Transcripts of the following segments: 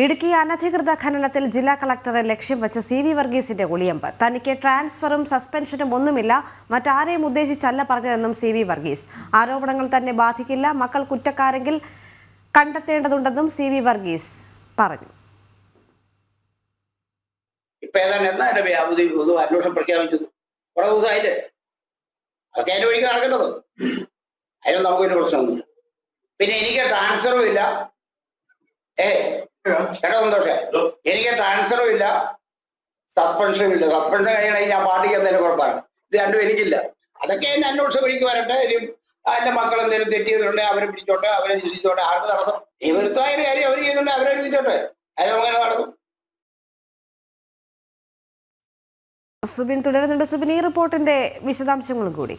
ഇടുക്കി അനധികൃത ഖനനത്തിൽ ജില്ലാ കളക്ടറെ ലക്ഷ്യം വെച്ച് സി വി വർഗീസിന്റെ ഒളിയമ്പ്. തനിക്ക് ട്രാൻസ്ഫറും സസ്പെൻഷനും ഒന്നുമില്ല. മറ്റാരെയും ഉദ്ദേശിച്ചല്ല പറഞ്ഞതെന്നും സി വി വർഗീസ്. ആരോപണങ്ങൾ തന്നെ ബാധിക്കില്ല. മക്കൾ കുറ്റക്കാരെങ്കിൽ കണ്ടെത്തേണ്ടതുണ്ടെന്നും സി വി വർഗീസ് പറഞ്ഞു. അതിനൊന്നും പ്രശ്നമൊന്നുമില്ല. പിന്നെ എനിക്ക് ട്രാൻസ്ഫറും ഇല്ല. ഏ കേട്ടോ സന്തോഷേ എനിക്ക് ട്രാൻസ്ഫറും ഇല്ല സസ്പെൻഷനും ഇല്ല. സസ്പെൻഷൻ കഴിയണമെങ്കിൽ ഞാൻ പാർട്ടിക്ക് എന്തെങ്കിലും കുഴപ്പമാണ് ഇത് രണ്ടും എനിക്കില്ല. അതൊക്കെ എന്നെ അന്വേഷണം വഴിക്ക് വരട്ടെ. ഇനിയും എന്റെ മക്കൾ എന്തെങ്കിലും തെറ്റ് ചെയ്തിട്ടുണ്ടെങ്കിൽ അവരെ പിടിച്ചോട്ടെ അവരെ ചിന്തിച്ചോട്ടെ ആർക്ക് തടസ്സം ഈ വൃത്തമായ ഒരു കാര്യം അവർ ചെയ്യുന്നുണ്ട് അവരെ ചിന്തിച്ചോട്ടെ അതിന് അങ്ങനെ നടക്കും. സുബിൻ തുടരുന്നുണ്ട്. സുബിൻ ഈ റിപ്പോർട്ടിന്റെ വിശദാംശങ്ങളും കൂടി.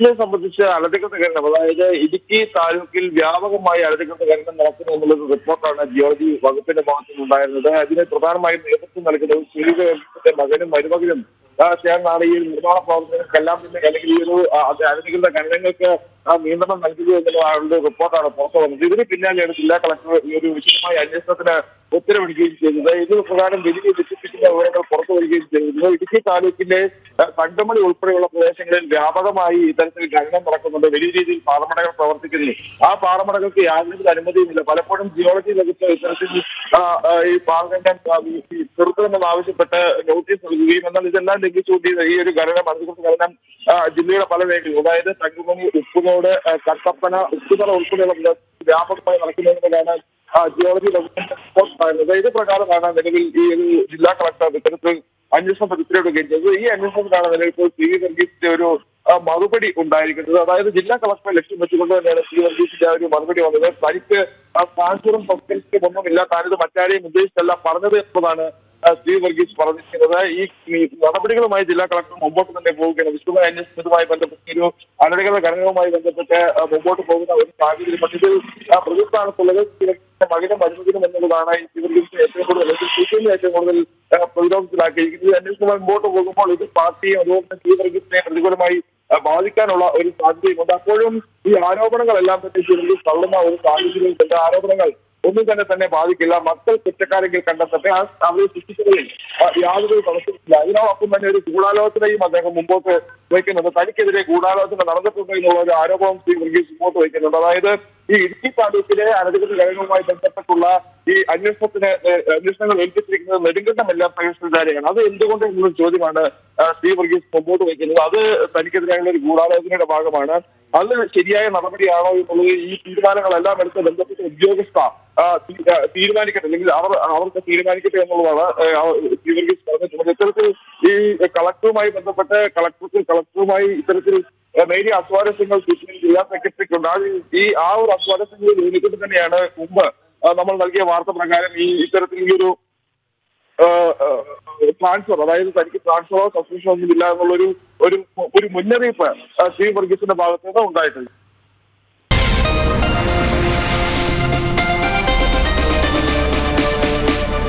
ഇതിനെ സംബന്ധിച്ച് അനധികൃത ഖനനം അതായത് ഇടുക്കി താലൂക്കിൽ വ്യാപകമായി അനധികൃത ഖനനം നടക്കുന്നു എന്നുള്ളത് റിപ്പോർട്ടാണ് ജിയോളജി വകുപ്പിന്റെ ഭാഗത്തു നിന്നുണ്ടായിരുന്നത് അതിന് പ്രധാനമായും നേതൃത്വം നൽകുന്നത് ശ്രീകരത്തിന്റെ മകനും മരുമകനും ചേർന്നാണ് ഈ നിർമ്മാണ പ്രവർത്തനങ്ങൾക്കെല്ലാം തന്നെ അല്ലെങ്കിൽ ഈ ഒരു അനധികൃത ഖനനങ്ങൾക്ക് ആ നിയന്ത്രണം നൽകുക എന്നുള്ള റിപ്പോർട്ടാണ് പുറത്തു വന്നത്. ഇതിന് പിന്നാലെയാണ് ജില്ലാ കളക്ടർ ഈ ഒരു വിശദമായ അന്വേഷണത്തിന് ഉത്തരവിടുകയും ചെയ്തത് ഇത് പ്രകാരം വലിയ വിശ്വസിക്കുന്ന വിവരങ്ങൾ പുറത്തു വരികയും ചെയ്തിരുന്നു ഇടുക്കി താലൂക്കിന്റെ കണ്ടുമണി ഉൾപ്പെടെയുള്ള പ്രദേശങ്ങളിൽ വ്യാപകമായി ഇത്തരത്തിൽ ഖനനം നടക്കുന്നുണ്ട്. വലിയ രീതിയിൽ പാറമടകൾ പ്രവർത്തിക്കുന്നു. ആ പാറമടകൾക്ക് യാതൊരു അനുമതിയുമില്ല. പലപ്പോഴും ജിയോളജി വകുപ്പ് ഇത്തരത്തിൽ ഈ പാറഖണ്ഡം ചെറുക്കണമെന്ന് ആവശ്യപ്പെട്ട് നോട്ടീസ് നൽകുകയും എന്നാൽ ഇതെല്ലാം ലംഘിച്ചുകൊണ്ട് ഈ- ഒരു ഖനനം അധികൃത ഖനനം ജില്ലയുടെ പല മേഖലയും അതായത് തങ്കുമണി ഉപ്പുനോട് ആ, കട്ടപ്പന ഉപ്പുതല ഉൾപ്പെടെയുള്ള വ്യാപകമായി നടക്കുന്നതിനാണ് ജിയോളജി റിപ്പോർട്ട് പറയുന്നത്. ഇത് പ്രകാരമാണ് നിലവിൽ ഈ ഒരു ജില്ലാ കളക്ടർ ഇത്തരത്തിൽ അന്വേഷണം ഉത്തരവിടുകയും ചെയ്തത് ഈ അന്വേഷണത്തിലാണ് നിലവിൽ ഇപ്പോൾ സി വി വർഗീസിന്റെ ഒരു മറുപടി ഉണ്ടായിരിക്കുന്നത്. അതായത് ജില്ലാ കളക്ടറെ ലക്ഷ്യം വെച്ചുകൊണ്ട് തന്നെയാണ് സി വർഗീസിന്റെ ഒരു മറുപടി വന്നത്. തനിക്ക് ട്രാൻസ്ഫറും സസ്പെൻഷനും ഒന്നുമില്ല താനിത് മറ്റാരെയും ഉദ്ദേശിച്ചല്ല പറഞ്ഞത് എന്നതാണ് ആ, സി വർഗീസ് പറഞ്ഞിരിക്കുന്നത് ഈ നടപടികളുമായി ജില്ലാ കളക്ടർ മുമ്പോട്ട് തന്നെ പോവുകയാണ്. വിശദമായ അന്വേഷണവുമായി ബന്ധപ്പെട്ട് ഒരു അനധികൃത ഘടകവുമായി ബന്ധപ്പെട്ട് മുമ്പോട്ട് പോകുന്ന ഒരു സാഹചര്യം പക്ഷേ പ്രതിസ്ഥാനത്തുള്ളത് മകനും മരുമകനും എന്നുള്ളതാണ് ഈ ശ്രീവർഗീസിനെ ഏറ്റവും കൂടുതൽ അല്ലെങ്കിൽ ഏറ്റവും കൂടുതൽ പ്രതിരോധത്തിലാക്കിയിരിക്കുന്നത്. അന്വേഷണവുമായി മുമ്പോട്ട് പോകുമ്പോൾ ഇത് പാർട്ടിയും അതുപോലെ തന്നെ വർഗീസിനെ പ്രതികൂലമായി ബാധിക്കാനുള്ള ഒരു സാധ്യതയുമുണ്ട്. അപ്പോഴും ഈ ആരോപണങ്ങളെല്ലാം തന്നെ തള്ളുന്ന ഒരു സാഹചര്യമുണ്ട് ആരോപണങ്ങൾ ഒന്നും തന്നെ തന്നെ ബാധിക്കില്ല. മക്കൾ കുറ്റക്കാരെങ്കിൽ കണ്ടെത്തട്ടെ. അവരെ സൃഷ്ടിക്കുകയും യാതൊരു തടസ്സമില്ല അതിനോടൊപ്പം തന്നെ ഒരു ഗൂഢാലോചനയും അദ്ദേഹം മുമ്പോട്ട് വയ്ക്കുന്നുണ്ട് തനിക്കെതിരെ ഗൂഢാലോചന നടന്നിട്ടുണ്ട് എന്നുള്ള ഒരു ആരോപണം ശ്രീ വർഗീസ് മുമ്പോട്ട് വയ്ക്കുന്നുണ്ട്. അതായത് ഈ ഇടുക്കി താലൂക്കിലെ അനധികൃത ഘടകവുമായി ബന്ധപ്പെട്ടുള്ള ഈ അന്വേഷണത്തിന് അന്വേഷണങ്ങൾ ഏൽപ്പിച്ചിരിക്കുന്നത് നെടുങ്കണ്ടമെല്ലാം പ്രവേശനധാരയാണ് അത് എന്തുകൊണ്ട് എന്നുള്ള ചോദ്യമാണ് ശ്രീ വർഗീസ് മുമ്പോട്ട് വയ്ക്കുന്നത്. അത് തനിക്കെതിരായുള്ള ഒരു ഗൂഢാലോചനയുടെ ഭാഗമാണ്. അത് ശരിയായ നടപടിയാണോ എന്നുള്ളത് ഈ തീരുമാനങ്ങളെല്ലാം എടുത്ത് ബന്ധപ്പെട്ട ഉദ്യോഗസ്ഥ തീരുമാനിക്കട്ടെ. അല്ലെങ്കിൽ അവർ അവർക്ക് തീരുമാനിക്കട്ടെ എന്നുള്ളതാണ് വർഗീസ് പറഞ്ഞിട്ടുള്ളത് ഇത്തരത്തിൽ ഈ കളക്ടറുമായി ബന്ധപ്പെട്ട് കളക്ടർക്ക് കളക്ടറുമായി ഇത്തരത്തിൽ നേരിയ അസ്വാരസ്യങ്ങൾ സൂക്ഷിക്കുന്ന ജില്ലാ സെക്രട്ടറിക്കുണ്ട്. ആ ഈ ആ ഒരു അസ്വാരസ്യങ്ങളിൽ ഊന്നിക്കൊണ്ട് തന്നെയാണ് മുമ്പ് നമ്മൾ നൽകിയ വാർത്ത പ്രകാരം ഈ ഇത്തരത്തിൽ ഈ ഒരു ട്രാൻസ്ഫർ അതായത് തനിക്ക് ട്രാൻസ്ഫറോ സസ്പെൻഷനോ ഒന്നുമില്ല എന്നുള്ളൊരു ഒരു ഒരു മുന്നറിയിപ്പ് ശ്രീ വർഗീസിന്റെ ഭാഗത്തുനിന്ന് ഉണ്ടായിട്ടുണ്ട്.